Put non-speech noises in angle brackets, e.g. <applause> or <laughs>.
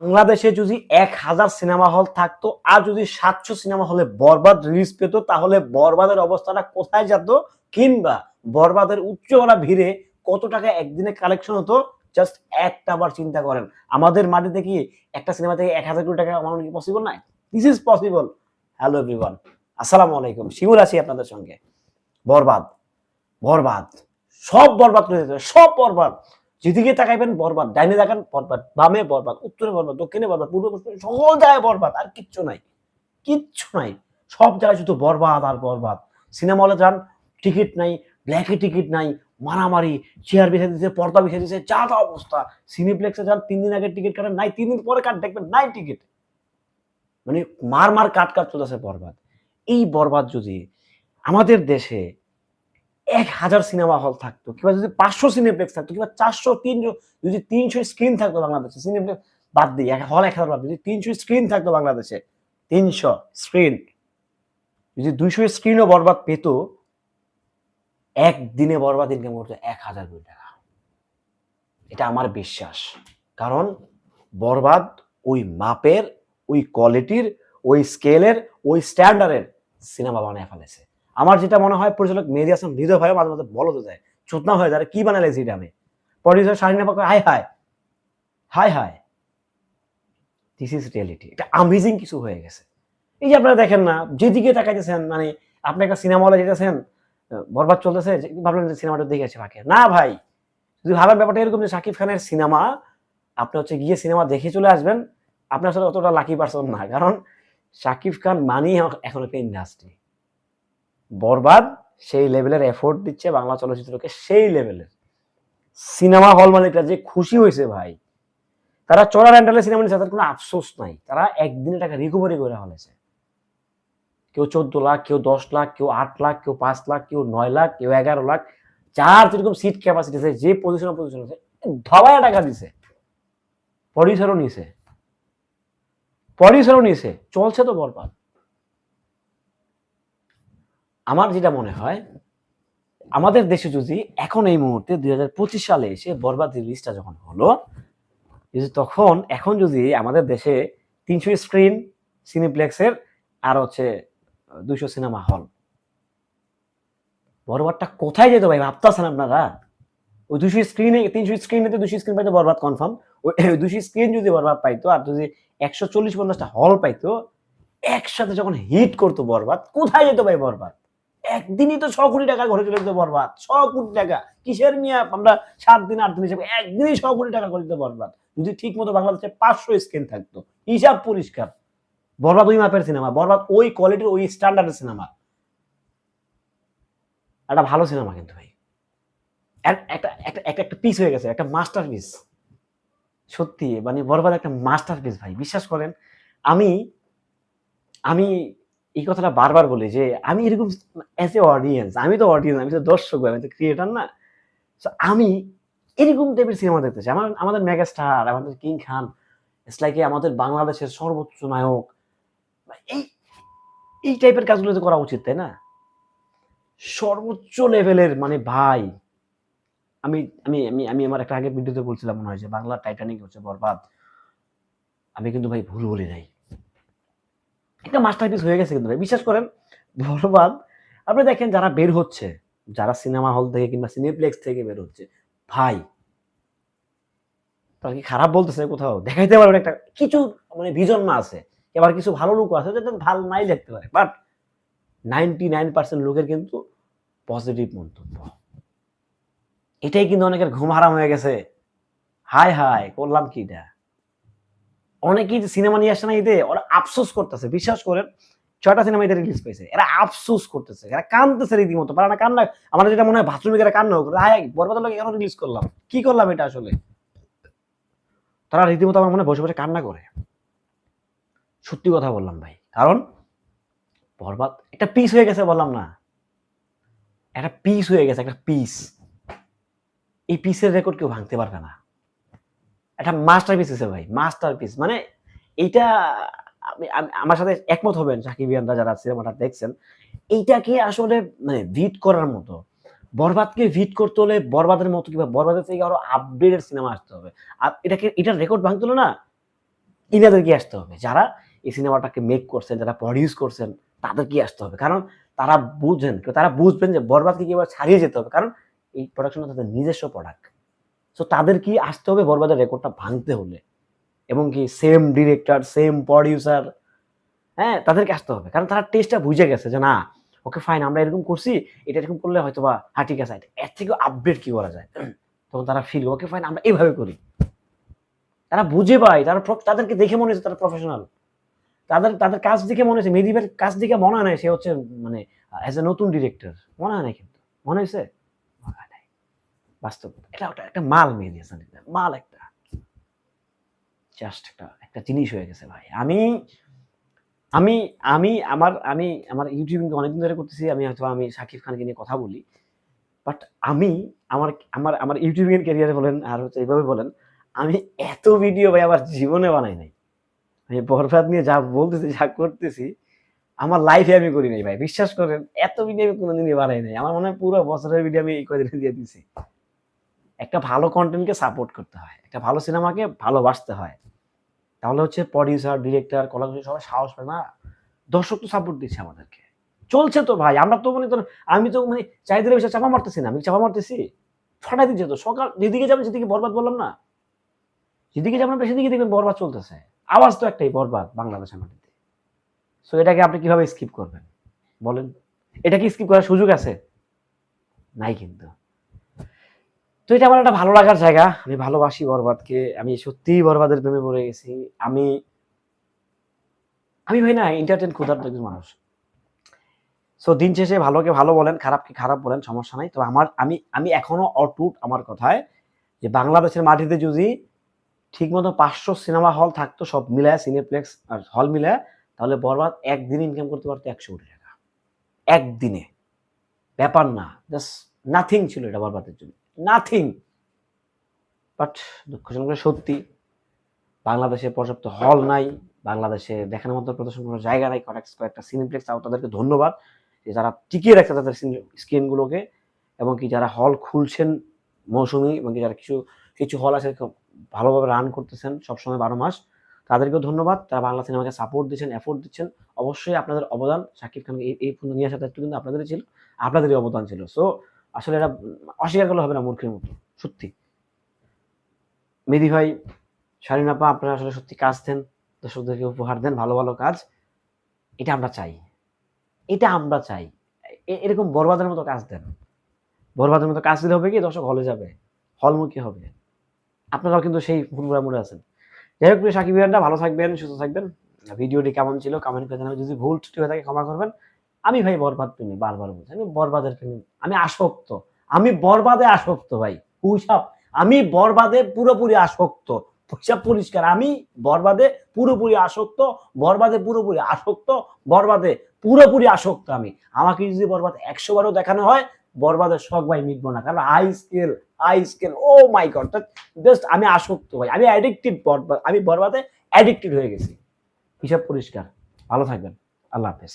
বাংলাদেশে যদি এক হাজার সিনেমা হল থাকতো, আর যদি সাতশো সিনেমা হলে বরবাদ রিলিজ পেত, তাহলে বরবাদের অবস্থাটা কোথায় যেত? কিংবা বরবাদের উচ্চওয়ালা ভিড়ে কত টাকা একদিনে কালেকশন হতো? জাস্ট একটা বার চিন্তা করেন। আমাদের মাটিতে কি একটা সিনেমা থেকে এক হাজার কোটি টাকা আমার কি পসিবল নাই? This is possible hello everyone আসসালামু আলাইকুম শিমুল আছি আপনাদের সঙ্গে। বরবাদ বরবাদ, সব বরবাদ করে সব বরবাদ। যেদিকে তাকাইবেন বরবাদ, ডাইনে তাকান, বরবাদ, বামে বরবাদ, উত্তরে বরবাদ, দক্ষিণে বরবাদ, পূর্বে পশ্চিমে সকল জায়গায় বরবাদ, আর কিচ্ছু নাই। কিচ্ছু নাই। সব জায়গায় শুধু বরবাদ আর বরবাদ। সিনেমা হলে যান, টিকিট নাই, ব্ল্যাকে টিকিট নাই, মারামারি, চেয়ার বিছিয়ে দিচ্ছে পর্দা বিছিয়ে দিচ্ছে যা তা অবস্থা। সিনেপ্লেক্সে যান, তিন দিন আগে টিকিট কাটেন, নাই, তিন দিন পরে কাট, দেখবেন নাই টিকিট। মানে মার মার কাট কাট চলেছে বরবাদ। এই বরবাদ যদি আমাদের দেশে এক হাজার সিনেমা হল থাকতো, কিংবা যদি পাঁচশো সিনেপ্লেক্স থাকতো, কিংবা চারশো, তিনশো, যদি তিনশো স্ক্রিন থাকতো বাংলাদেশে, সিনেপ্লেক্স বাদ দিই হল এক হাজার বাদ দিই তিনশো স্ক্রিন থাকতো বাংলাদেশে, তিনশো স্ক্রিন, যদি দুইশো স্ক্রিনও বরবাদ পেত, একদিনে বরবাদ ইনকাম করতো এক হাজার কোটি টাকা। এটা আমার বিশ্বাস, কারণ বরবাদ ওই মাপের, ওই কোয়ালিটির ওই স্কেলের ওই স্ট্যান্ডার্ডের সিনেমা বানায় ফেলেছে। আমার যেটা মনে হয়, পরিচালক মেহেদি হাসান, হৃদয় ভাই মাঝে মাঝে বলো তো যায়। চোদনা হয়ে যায় কি বানালে এটা আমি? Producer Shahina Pak hi hi hi hi this is reality এটা আমেজিং কিছু হয়ে গেছে। এই যে আপনারা দেখেন না, যেদিকে তাকাইতেছেন মানে আপনি একটা সিনেমা হলে যেতেছেন বরবাদ চলতেছে ভাবলেন যে সিনেমাটা দেখে আছে ফাঁকে। না ভাই, যদি ভাবেন ব্যাপারটা এরকম যে শাকিব খানের সিনেমা আপনি হচ্ছে গিয়ে সিনেমা দেখে চলে আসবেন, আপনার সাথে অতটা লাকি পারসন না। কারণ শাকিব খান মানি এখন একটা ইন্ডাস্ট্রি বরবাদ, সেই লেভেলের এফোর্ট দিচ্ছে বাংলা চলচ্চিত্রকে, সেই লেভেলের সিনেমা হল মালিকরা যে খুশি হয়েছে ভাই, তারা চড়া রেন্টালে সিনেমা নিচ্ছে তাদের কোনো আফসোস নাই। তারা একদিনে টাকা রিকভারি করে ফেলেছে। কেউ চোদ্দ লাখ, কেউ দশ লাখ, কেউ আট লাখ, কেউ পাঁচ লাখ, কেউ নয় লাখ, কেউ এগারো লাখ, যার যেরকম সিট ক্যাপাসিটি আছে, যে পজিশনে পজিশন আছে, ধবায় টাকা দিছে। প্রডিউসারও নিছে। প্রডিউসারও নিছে। চলছে তো বরবাদ। আমার যেটা মনে হয়, আমাদের দেশে যদি এখন এই মুহূর্তে দুই হাজার পঁচিশ সালে এসে বরবাদ রিলিজটা যখন হলো তখন, এখন যদি আমাদের দেশে তিনশো স্ক্রিন সিনেপ্লেক্সের আর হচ্ছে দুইশো সিনেমা হল বরবাদটা কোথায় যেত ভাই? ভাবতেছেন আপনারা? ওই দুশো স্ক্রিনে তিনশো স্ক্রিনে তো দুশো স্ক্রিন পাইতো বরবাদ কনফার্ম ওই <laughs> দুশো স্ক্রিন যদি বরবাদ পাইতো আর যদি একশো চল্লিশ পঞ্চাশটা হল পাইতো, একসাথে যখন হিট করতো বরবাদ, কোথায় যেত ভাই বরবাদ? একদিনই তো ছ কোটি টাকা ঘরে চলে যেত বরবাদ। ছ কোটি টাকা। কিসের নিয়ে আমরা সাত দিন, আট দিন হিসেবে একদিনই ছ কোটি টাকা করে দিত বরবাদ। যদি ঠিক মতো বাংলাদেশে পাঁচশো স্ক্রিন থাকতো। হিসাব পরিষ্কার। বরবাদ ওই মাপের সিনেমা বরবাদ ওই কোয়ালিটির ওই স্ট্যান্ডার্ডের সিনেমা একটা ভালো সিনেমা কিন্তু ভাই। এক- একটা একটা একটা একটা পিস হয়ে গেছে। একটা মাস্টার পিস সত্যি মানে বরবাদ একটা মাস্টার পিস ভাই। বিশ্বাস করেন, আমি আমি এই কথাটা বারবার বলি যে আমি এরকম অ্যাজ এ অডিয়েন্স আমি তো অডিয়েন্স আমি তো দর্শক আমি তো ক্রিয়েটার না। So, আমি এরকম টাইপের সিনেমা চাই। আমার আমাদের মেগাস্টার আমাদের কিং খান ইটস লাইক আমাদের বাংলাদেশের সর্বোচ্চ নায়ক। এই এই টাইপের কাজগুলো তো করা উচিত তাই না? সর্বোচ্চ লেভেলের মানে ভাই আমি আমি আমি আমি আমার একটা আগের ভিডিওতে বলছিলাম মনে হয় যে বাংলা টাইটানিক হচ্ছে বরবাদ। আমি কিন্তু ভাই ভুল বলি নাই। একটা মাস্টারপিস হয়ে গেছে কিন্তু ভাই। বিশ্বাস করেন বরবাদ আপনি দেখেন যারা বের হচ্ছে, যারা সিনেমা হল থেকে কিংবা সিনেপ্লেক্স থেকে বের হচ্ছে, ভাই, তারা কি খারাপ বলতেছে কোথাও? দেখাইতে পারবেন একটা কিছু মানে ভিজন মা আছে। এবার কিছু ভালো লোক আছে যাদের ভালো নাই দেখতে পারে। বাট নাইনটি নাইন পার্সেন্ট লোকের কিন্তু পজিটিভ মন্তব্য। এটাই কিন্তু অনেকের ঘুম হারাম হয়ে গেছে। হাই হাই করলাম কি এটা অনেকেই যে সিনেমা নিয়ে আসে না ঈদে, ওরা আফসোস করতেছে। বিশ্বাস করেন, ছয়টা সিনেমা ঈদে রিলিজ পেয়েছে এরা আফসোস করতেছে। এরা কান্দতেছে রীতিমতো। পারে না, কান্না আমার যেটা মনে হয় বাথরুমে এরা কান্না হোক। হাই বরবাদের লোক কেন রিলিজ করলাম? কি করলাম এটা আসলে? তারা রীতিমতো আমার মনে বসে বসে কান্না করে। সত্যি কথা বললাম ভাই। কারণ, বরবাদ একটা পিস হয়ে গেছে বললাম না। একটা পিস হয়ে গেছে, একটা পিস এই পিসের রেকর্ড কেউ ভাঙতে পারবে না। একটা মাস্টার পিস আছে ভাই মাস্টার পিস মানে এইটা আমি- আমি- আমার সাথে একমত হবেন সাকিবিয়ানরা যারা সিনেমাটা দেখছেন। এইটাকে আসলে মানে ভিট করার মতো। বরবাদকে ভিট করতে হলে বরবাদের মতো কিংবা বরবাদের থেকে আরও আপডেটেড সিনেমা আসতে হবে। আর এটাকে, এটার রেকর্ড ভাঙতে হলো না ইনাদেরকে আসতে হবে। যারা এই সিনেমাটাকে মেক করছেন, যারা প্রডিউস করছেন তাদেরকে আসতে হবে। কারণ তারা বুঝেন, তারা বুঝবেন যে বরবাদকে কীভাবে ছাড়িয়ে যেতে হবে। কারণ এই প্রোডাকশনটা তাদের নিজস্ব প্রোডাক্ট সো তাদের কি আসতে হবে? বরবাদের রেকর্ডটা ভাঙতে হলে। এবং কি সেম ডিরেক্টর সেম প্রডিউসার হ্যাঁ তাদেরকে আসতে হবে। কারণ তারা টেস্টটা বুঝে গেছে যে, না ওকে ফাইন আমরা এরকম করছি, এটা এরকম করলে হয়তো বা হ্যাঁ ঠিক আছে, এর থেকে আপডেট কি করা যায়? তখন তারা ফিল ওকে ফাইন আমরা এইভাবে করি। তারা বুঝে পায়, তারা তাদেরকে দেখে মনে হচ্ছে তারা প্রফেশনাল তাদের তাদের কাজ দেখে মনে হচ্ছে মেদিবের কাজ দেখে মনে হয় সে হচ্ছে মানে অ্যাজ এ নতুন ডিরেক্টর মনে হয় না কিন্তু, মনে হয়েছে? বাস্তব এটা ওটা একটা মাল হাসান ইকবাল, মাল একটা। জাস্ট একটা একটা জিনিস হয়ে গেছে ভাই। আমি আমি আমি আমার আমি আমার অনেকদিন ধরে করতেছি আমি হয়তো আমি খানকে নিয়ে কথা বলি। বাট আমি আমার আমার আমার ক্যারিয়ারে বলেন আর হচ্ছে এইভাবে বলেন আমি এত ভিডিও ভাই আমার জীবনে বানাই নাই। আমি বরবাদ নিয়ে যা বলতেছি যা করতেছি আমার লাইফে আমি করি নাই ভাই। বিশ্বাস করেন এত ভিডিও আমি কোনোদিনই বানাই নাই। আমার মনে হয় পুরো বছরের ভিডিও আমি এই কদিনে দিয়ে দিছি। একটা ভালো কন্টেন্টকে সাপোর্ট করতে হয়, একটা ভালো সিনেমাকে ভালোবাসতে হয়। তাহলে হচ্ছে প্রডিউসার ডিরেক্টর কলাকুশলী সবাই সাহস পায় না, দর্শক তো সাপোর্ট দিচ্ছে আমাদেরকে। চলছে তো ভাই, আমরা তো মানে তোর, আমি তো মানে চাহিদার বিষয়ে চাপা মারতেছি না, আমি চাপা মারতেছি? ফাটাই দিচ্ছে তো, সকাল যেদিকে যাবেন সেদিকে বরবাদ বললাম না? যেদিকে যাবেন আপনি সেদিকে দেখবেন বরবাদ চলতেছে। আওয়াজ তো একটাই বরবাদ বাংলাদেশের মাটিতে। সো এটাকে আপনি কীভাবে স্কিপ করবেন? বলেন এটা কি স্কিপ করার সুযোগ আছে? নাই কিন্তু। তো এটা আমার একটা ভালো লাগার জায়গা। আমি ভালোবাসি বরবাদকে। আমি সত্যিই বরবাদের প্রেমে পড়ে গেছি। আমি আমি ভাই না এন্টারটেন ক্ষুধার্ত একজন মানুষ। সো দিন শেষে ভালোকে ভালো বলেন, খারাপকে খারাপ বলেন, সমস্যা নাই। তো আমার, আমি আমি এখনও অটুট আমার কথায় যে বাংলাদেশের মাটিতে যদি ঠিকমতো পাঁচশো সিনেমা হল থাকতো, সব মিলায় সিনেপ্লেক্স আর হল মিলায়, তাহলে বরবাদ একদিনে ইনকাম করতে পারতো একশো কোটি টাকা। একদিনে। ব্যাপার না। জাস্ট নাথিং ছিল এটা বরবাদের জন্য। নাথিং বাট দুঃখজনক, সত্যি, বাংলাদেশে পর্যাপ্ত হল নাই, বাংলাদেশে দেখানোর মতো প্রদর্শন করার জায়গা নাই, কয়েক কয়েকটা সিনেপ্লেক্স তাও তাদেরকে ধন্যবাদ যে যারা টিকিয়ে রাখছে তাদের স্ক্রিনগুলোকে এবং কি যারা হল খুলছেন মৌসুমি, এবং কি যারা কিছু কিছু হল আছে ভালোভাবে রান করতেছেন সবসময় বারো মাস, তাদেরকেও ধন্যবাদ। তারা বাংলা সিনেমাকে সাপোর্ট দিচ্ছেন এফোর্ট দিচ্ছেন। অবশ্যই আপনাদের অবদান শাকিব খানকে এই এই পর্যন্ত নিয়ে আসার দায়িত্ব কিন্তু আপনাদেরই ছিল, আপনাদেরই অবদান ছিল। সো আসলে এটা অস্বীকার করলে হবে না মূর্খের মতো, সত্যি। মেদি ভাই, শারিন আপা, আপনারা আসলে সত্যি কাজ দেন, দর্শকদেরকে উপহার দেন, ভালো ভালো কাজ। এটা আমরা চাই। এটা আমরা চাই। এরকম বরবাদের মতো কাজ দেন। বরবাদের মতো কাজ দিলে হবে কি, দর্শক হলে যাবে, হলমুখী হবে। আপনারাও কিন্তু সেই ফুলগুলা মনে আছেন। যাই হোক প্রিয় সাকিব ভালো থাকবেন, সুস্থ থাকবেন। ভিডিওটি কেমন ছিল কমেন্ট করে যদি ভুল ত্রুটি হয়ে থাকে ক্ষমা করবেন। আমি ভাই বরবাদ প্রেমী বারবার বলছি, আমি বরবাদের আমি আসক্ত, আমি বরবাদে আসক্ত ভাই পুষাপ আমি বরবাদে পুরোপুরি আসক্ত পুষাপ পরিষ্কার, আমি বরবাদে পুরোপুরি আসক্ত, বরবাদে পুরোপুরি আসক্ত, বরবাদে পুরোপুরি আসক্ত আমি। আমাকে যদি বরবাদ একশো বারও দেখানো হয় বরবাদের শখ ভাই মিটবো না, কারণ high scale high scale oh my god just আমি আসক্ত ভাই, আমি অ্যাডিক্টিভ বরবাদ আমি বরবাদে অ্যাডিক্টেড হয়ে গেছি। হিসাব পরিষ্কার, ভালো থাকবেন, আল্লাহ হাফেজ।